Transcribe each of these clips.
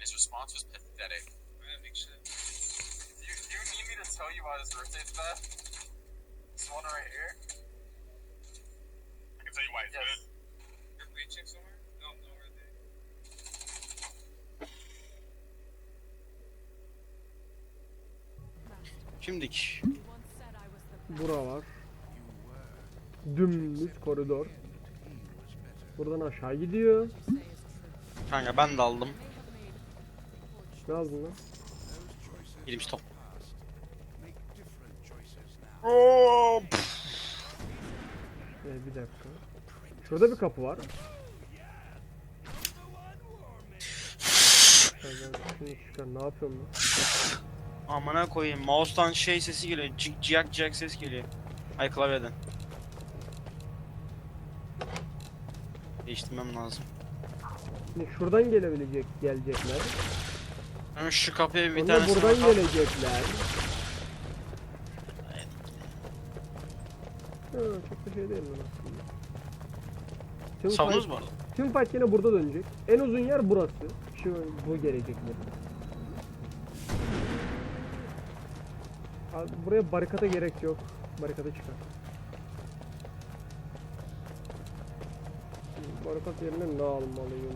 and his response was pathetic. Shit. Do you, do you need me to tell you why this birthday's bad? This one right here? I can tell you why it's Yes. good. You're bleaching somewhere? No, no, where they? Şimdik. Bura var. Dümdüz koridor. Buradan aşağı gidiyor. Kanka ben de aldım. Ne aldın lan? Girmiş top. Ee, bir dakika. Şurada bir kapı var. Ne yapıyorum lan? Amına koyayım. Mouse'tan şey sesi geliyor. Cik ciyak ciyak ses geliyor. Ay klavyeden. Değiştirmem lazım. Şimdi şuradan gelebilecek gelecekler. Ben şu kapıya bir tane buradan gelecekler. Ha, çok da şey değil aslında? Tüm Savunuz fight- mu orada? Tüm fight yine burada dönecek. En uzun yer burası. Şu bu gelecekler. Abi buraya barikata gerek yok. Barikata çıkar. Barikat yerine ne almalıyım?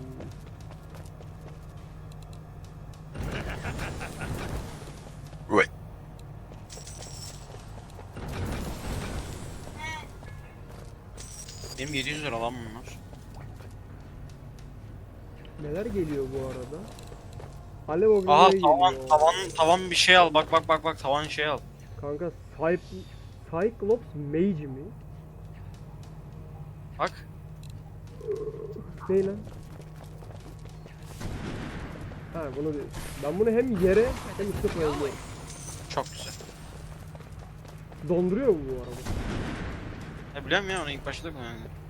Benim 700 lira lan bunlar. Neler geliyor bu arada? Alev ogreleri Aha geliyor. tavan tavan tavan bir şey al. Bak bak bak bak tavan şey al. Kanka Cyp Cyclops Mage mi? Bak. Ne lan? Ha bunu değil. Ben bunu hem yere hem üste koyabiliyorum. Çok güzel. Donduruyor mu bu arada? Ya biliyorum ya onu ilk başta yani.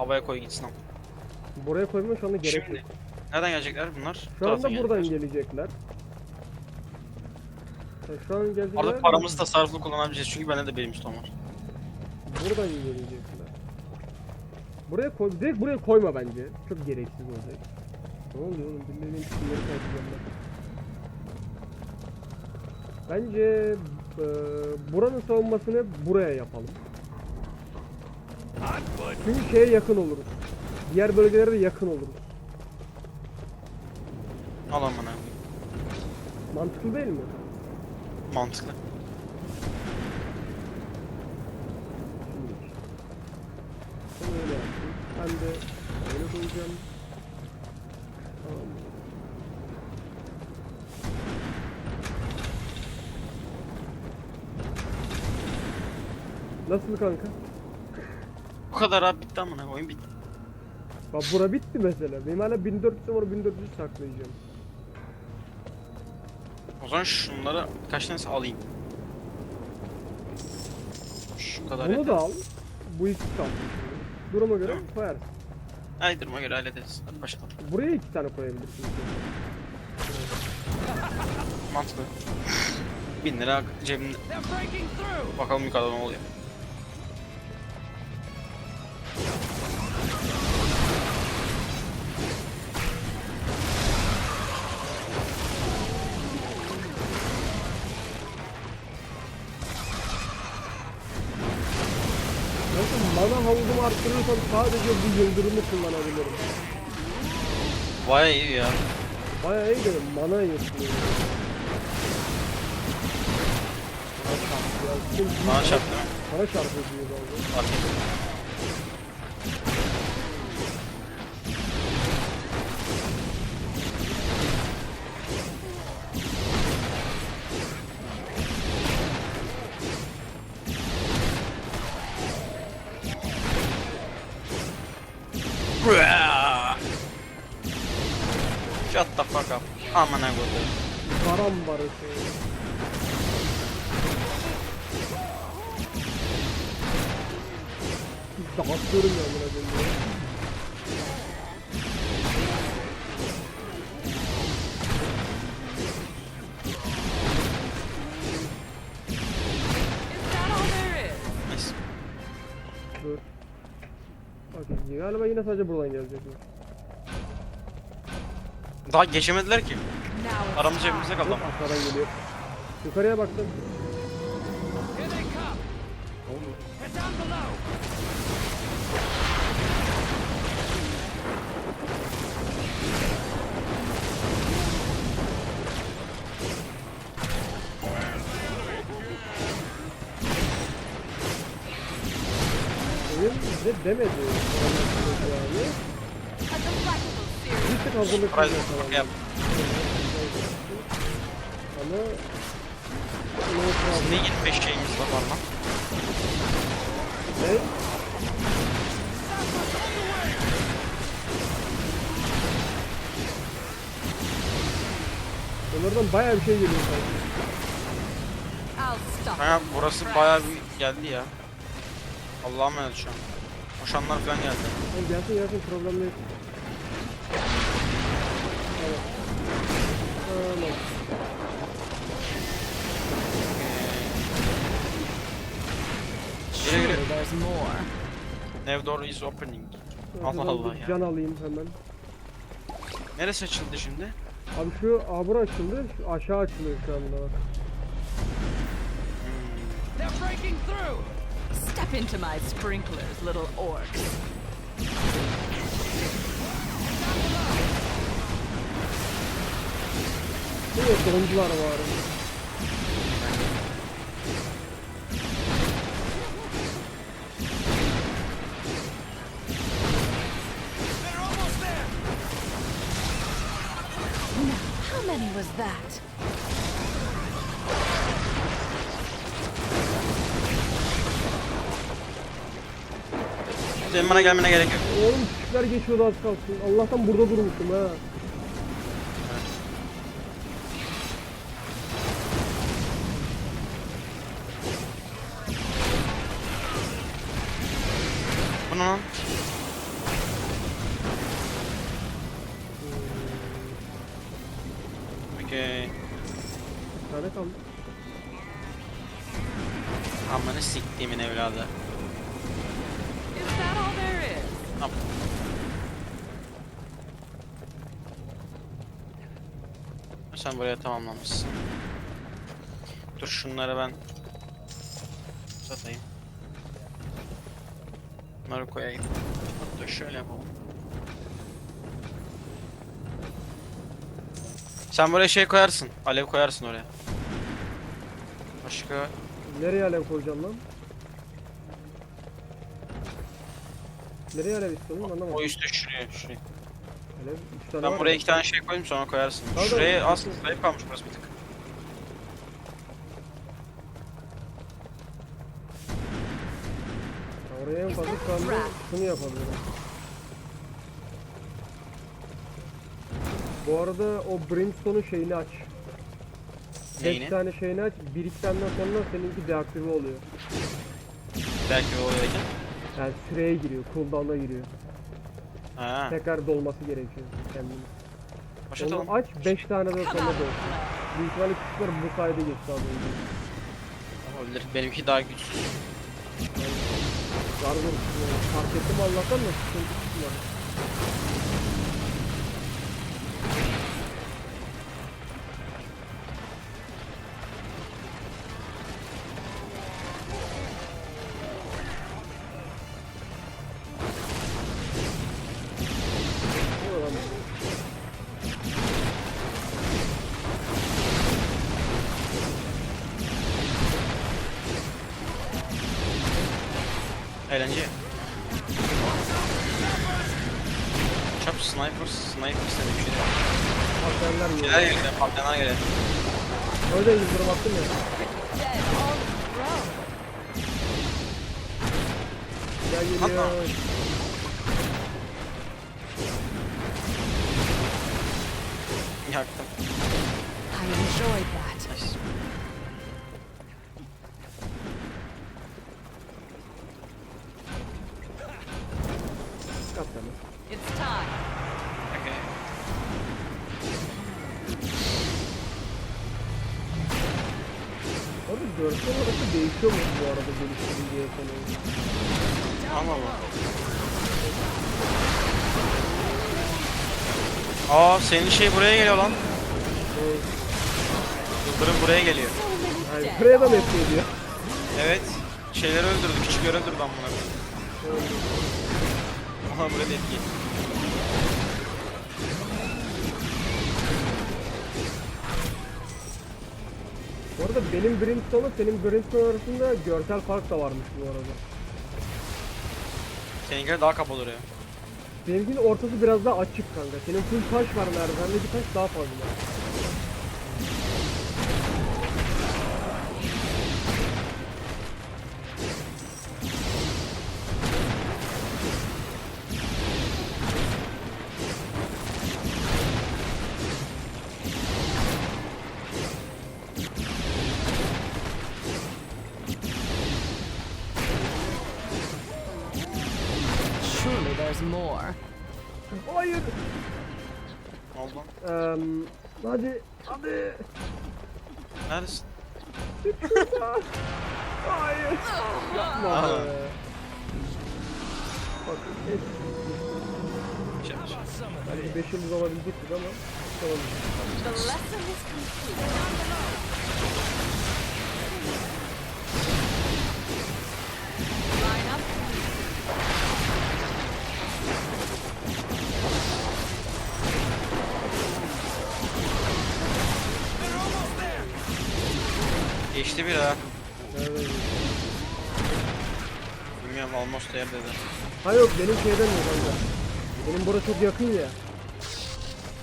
Havaya koy gitsin ama. Buraya koymama şu anda gerek Şimdi. yok. Nereden gelecekler bunlar? Bu Şu taraftan anda buradan gelecekler. gelecekler. Ha, şu an gelecekler. Arada paramızı tasarruflu kullanabileceğiz çünkü bende de benim üstom var. Buradan gelecekler. Buraya koy, direkt buraya koyma bence. Çok gereksiz olacak. Ne oluyor oğlum? Dinlemeyin kişileri kaybedeceğim ben. Bence e, buranın savunmasını buraya yapalım. Çünkü şeye yakın oluruz. Diğer bölgelere de yakın oluruz. Al amına. Mantıklı değil mi? Mantıklı. Şimdi. Öyle yaptım. Ben de öyle koyacağım. Tamam. Nasıl kanka? Kadar abi bitti amına oyun bitti. Bak bura bitti mesela. Benim hala 1400 var 1400 saklayacağım. O zaman şunları kaç tanesi alayım. Şu kadar Bunu yeter. da al. Bu ikisi kaldı. Duruma göre koyarsın. Ay duruma göre hallederiz. Hadi başlayalım. Buraya iki tane koyabilirsin. Mantıklı. 1000 lira cebimde. Bakalım yukarıda ne oluyor. Arttırırsam sadece bu yıldırımı kullanabilirim. Baya iyi ya. Bayağı iyi dedim. Mana yetmiyor. Bana çarptı? Sana çarpıyor diyor bazen. Fark Amına koyayım. Param var şey. Dağıtıyorum ya buna koyayım. Dur. Okey galiba yine sadece buradan gelecek. Daha geçemediler ki. Now Aramız cebimizde kaldı ama. aşağıdan geliyor. Yukarıya baktım. Oyun bize demedi. Yani. Bir tık hazırlık Price yapalım. yap. Ama no problem. 25 şeyimiz var var lan. Ne? Onlardan bayağı bir şey geliyor sanki. I'll stop. Kanka burası bayağı bir geldi ya. Allah'a emanet şu an. Koşanlar falan geldi. Oğlum gelsin gelsin problem değil. There's more. Ev door is opening. Allah Allah ya. Can alayım hemen. Neresi açıldı şimdi? Abi şu abur açıldı, şu aşağı açılıyor şu anda. Step into my sprinklers, little orcs. Ne dondular var. How many was that? Senin bana gelmene gerek yok. Oğlum küçükler geçiyordu az kalsın. Allah'tan burada durmuşum ha. Okey. Tane kaldı. Amanı siktiğimin evladı. Is that all there is? Tamam. Sen buraya tamamlamışsın. Dur şunları ben satayım. Bunları koyayım. Dur şöyle yapalım. Sen buraya şey koyarsın. Alev koyarsın oraya. Başka Nereye alev koyacağım lan? Nereye alev istiyorsun anlamadım. o üstte şuraya şuraya. Alev 3 tane Ben var buraya ya. iki tane şey koyayım sonra koyarsın. Tamam, Şuraya tamam. aslında zayıf kalmış burası bir tık. Oraya en fazla anda şunu yapabilirim. Bu arada o Brimstone'un şeyini aç. 5 Neyini? tane şeyini aç. 1 2 tane sonra seninki deaktive oluyor. Belki o oluyorken. Yani süreye giriyor, cooldown'a giriyor. Ha. Tekrar dolması gerekiyor kendini. Başlatalım. Onu aç 5 tane de sonra dolsun. Büyük ihtimalle küçükler bu sayede geçti az önce. Olabilir. Benimki daha güçsüz. Tutuyor. Fark ettim Allah'tan da sıkıntı tutmuyor. Patlayanlar yiyor. Şeyler geliyor, patlayanlar geliyor. Öyle yıldırım attım ya. Gel geliyor. Atma. Yaktım. I enjoyed that. Aa senin şey buraya geliyor lan. Yıldırım buraya geliyor. Yani buraya da mı etki ediyor? Evet. Şeyleri öldürdü. Küçükleri öldürdü amına koyayım. Aha buraya da etki. Bu arada benim Brimstone'la senin Brimstone arasında görsel fark da varmış bu arada. Seninkiler daha kapalı duruyor. Benimkinin ortası biraz daha açık kanka. Senin full taş var merdivende bir taş daha fazla. Eee hadi hadi. Neredesin? Hayır. Yapma Aa. be. Bak. Şey, şey. Belki 5 yıldız olabilecektik ama. Tamam. The lesson is complete. Geçti bir ha. Bilmiyorum almost there dedi. Ha yok benim şeyden yok kanka. Benim burası çok yakın ya.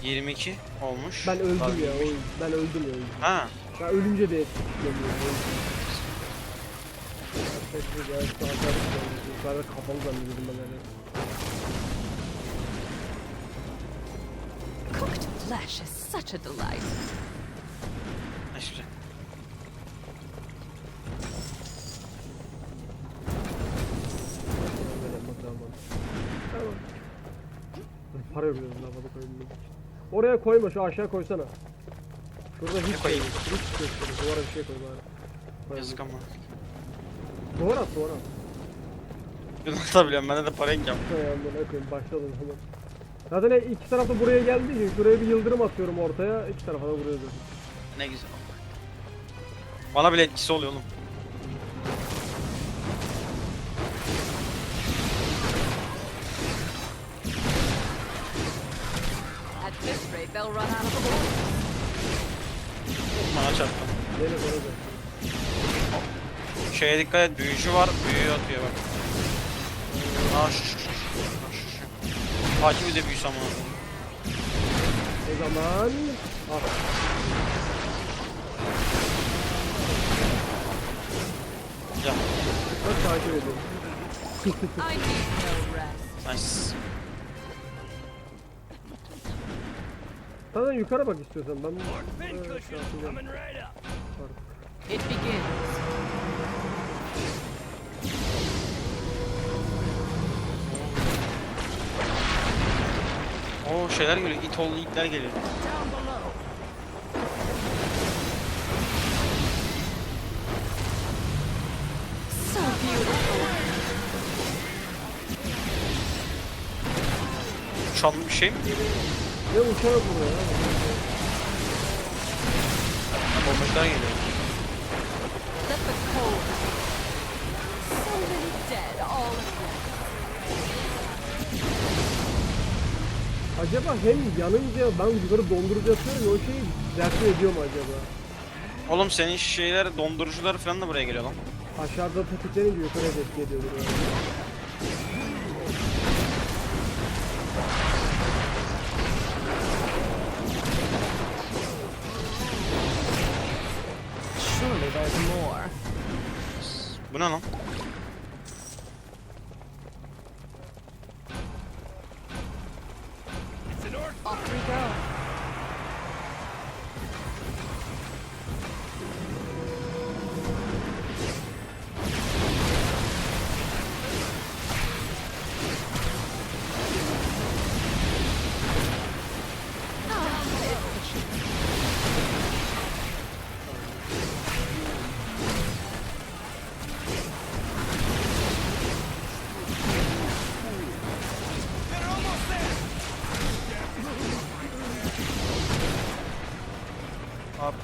22 olmuş. Ben öldüm Tabii. ya. O, ben öldüm ya. öldüm. Ha. Ben ölünce de etkileniyor. Sesli ya kapalı zannediyordum ben yani. Cooked flesh is such a delight. Hiçbir şey. Yok dedim havada koyabilmek için. Oraya koyma şu aşağı koysana. Şurada hiç şey yok. Hiç yok. şurada. Duvara bir şey koy bari. Koy. Yazık ama. Duvar at duvar at. Ben atabiliyorum. Bende de para yok ya. Hay amına koyayım başladım hemen. Zaten iki tarafta buraya geldiği için şuraya bir yıldırım atıyorum ortaya, iki tarafa da vuruyor zaten. Ne güzel. Bana bile etkisi oluyor oğlum. Şeye dikkat et. Büyücü var. Büyüyü atıyor bak. Aa şu şu şu. şu. Takip de büyüsü ama. O zaman... Ah. Ya. Bak takip ediyorum. I need no rest. Nice. Zaten yukarı bak istiyorsan ben... Evet. It begins. Oo şeyler geliyor. İt oğlu itler geliyor. So beautiful. Uçan bir şey mi? Ne uçağı vuruyor ya? Bombacılar geliyor. Acaba hem yanınca ben yukarı dondurucu atıyorum ya o şeyi deaktive ediyor mu acaba? Oğlum senin şeyler dondurucular falan da buraya geliyor lan. Aşağıda tetiklenince yukarıya etki ediyordur yani. Bu ne lan?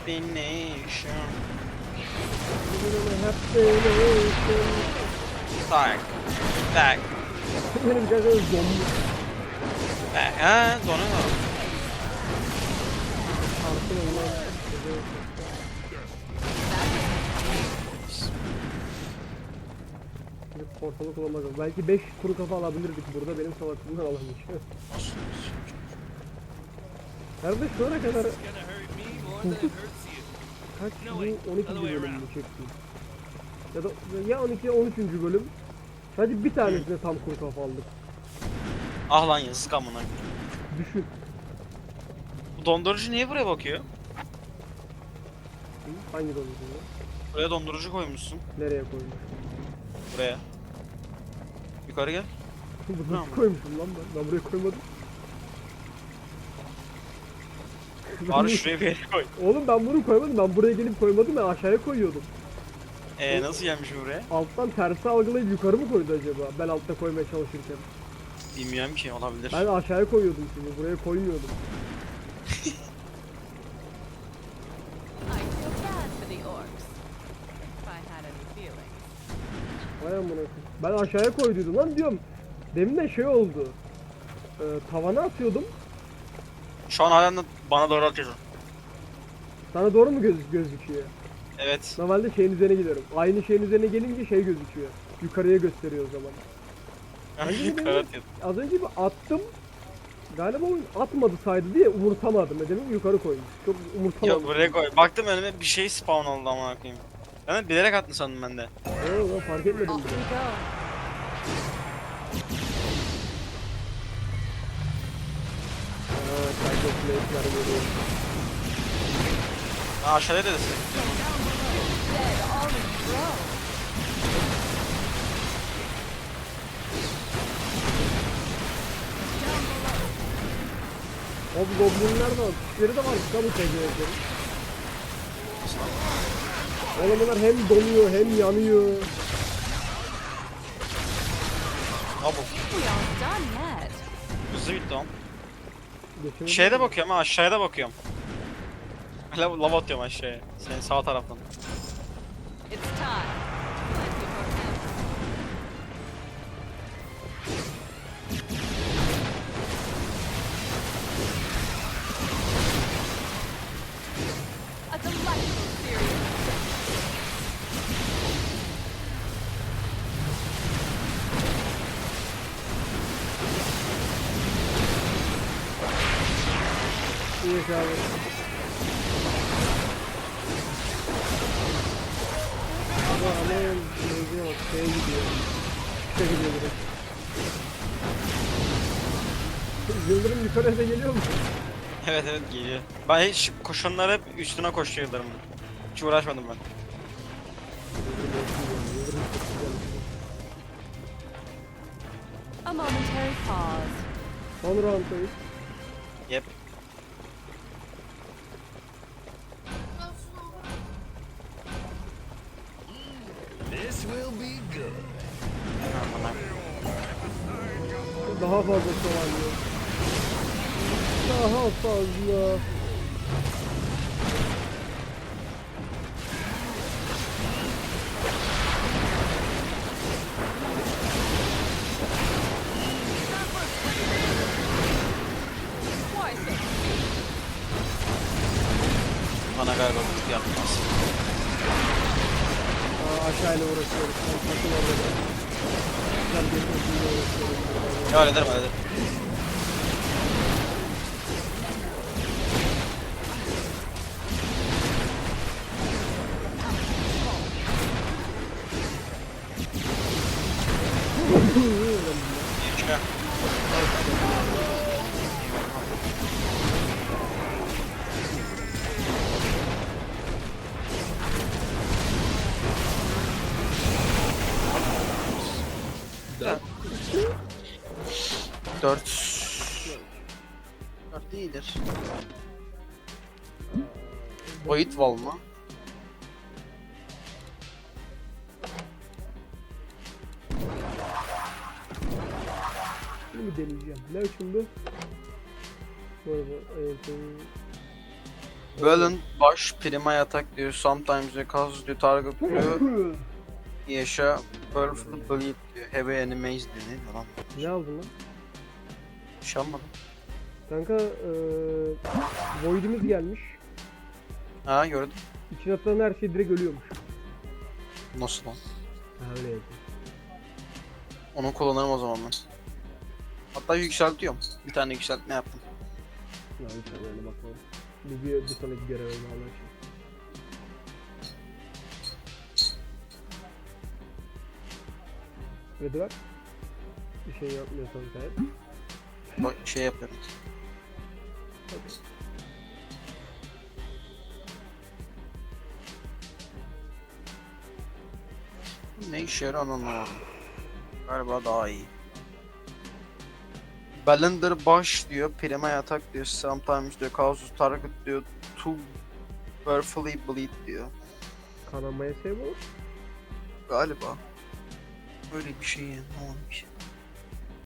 Happy Nation. Tak. Tak. Benim gerçekten zombi. Tak. Ha, olmaz. Bir portalı kullanmak Belki 5 kuru kafa alabilirdik burada benim salaklığımdan alamayız. Nerede şu ana kaç bu 12. bölüm mü çektim? Ya da ya 12 ya 13. bölüm. Sadece bir tanesine tam kuru kafa aldık. Ah lan yazık amına. Düşün. Bu dondurucu niye buraya bakıyor? Hangi ya? Buraya dondurucu koymuşsun. Nereye koymuş? Buraya. Yukarı gel. Tamam. koymuşum lan ben. Ben buraya koymadım. Bunu- şuraya bir yere koy. Oğlum ben bunu koymadım. Ben buraya gelip koymadım. Ben aşağıya koyuyordum. Ee nasıl gelmiş buraya? Alttan tersi algılayıp yukarı mı koydu acaba? Ben altta koymaya çalışırken. Bilmiyorum ki olabilir. Ben aşağıya koyuyordum şimdi. Buraya koymuyordum. I feel bad for the orcs. If I had any feelings. Vay amına koyayım. Ben aşağıya koyduydum lan diyorum. Demin de şey oldu. Ee, tavana atıyordum. Şu an halen bana doğru atıyorsun. Sana doğru mu göz gözüküyor? Evet. Normalde şeyin üzerine gidiyorum. Aynı şeyin üzerine gelince şey gözüküyor. Yukarıya gösteriyor o zaman. Yukarı. Az önce bir attım. Galiba oyun atmadı saydı diye umursamadım. Dedim yukarı koymuş. Çok umursamadım. Yok buraya koy. Baktım önüme bir şey spawn oldu amına koyayım. Ben de bilerek attın sandım ben de. Oo, ben fark etmedim bile. Place'ler geliyor. Ha aşağıda da Dead all in a row. O goblinler de var. Kişileri de var. Kamu tecrübeleri. Oğlum bunlar hem donuyor hem yanıyor. Yet. Hızlı bitti lan. Geçemedim. Şeye de bakıyorum ha aşağıya da bakıyorum. Lav, lav atıyorum aşağıya. Senin sağ taraftan. It's time. İyi abi. Ama aman neydiye bak şeye gidiyor. Şeye gidiyor direkt. Yıldırım yukarıya da geliyor mu? Evet evet geliyor. Ben hiç koşanlar hep üstüne koşuyor yıldırımın. Hiç uğraşmadım ben. Yıldırım. A momentary pause. Son rounddayız. Yep. This will be good. Amına. Daha fazla kovalıyor. Daha fazla. Twice Aşağıyla uğraşıyoruz. Ben sakın orada da. Ben geçmesiyle uğraşıyorum. Ya hallederim hallederim. Wall mı? Bunu deneyeceğim. Ne şimdi? Bu arada evet, Valen baş prima yatak diyor. Sometimes they cause the target diyor. Yaşa Perfect Bleed diyor. Heavy enemies diyor. Ne diyor lan? ne aldın lan? Bir şey almadım. Kanka eee Void'imiz gelmiş. Ha gördüm. İçine atılan her şey direkt ölüyormuş. Nasıl lan? Öyle yazıyor. Onu kullanırım o zaman ben. Hatta yükseltiyorum. Bir tane yükseltme yaptım. Ya lütfen yani bakalım. Bir, bir, bir sonraki göreve bağlı için. Ready var. Bir şey yapmıyorsan kayıt. Bak şey yapıyorum. Ne işe yarar anlamadım. Galiba daha iyi. Ballender baş diyor, prima yatak diyor, sometimes diyor, causes target diyor, to powerfully bleed diyor. Kanamaya sebep olur. Galiba. Öyle bir şey yani, ne olmuş.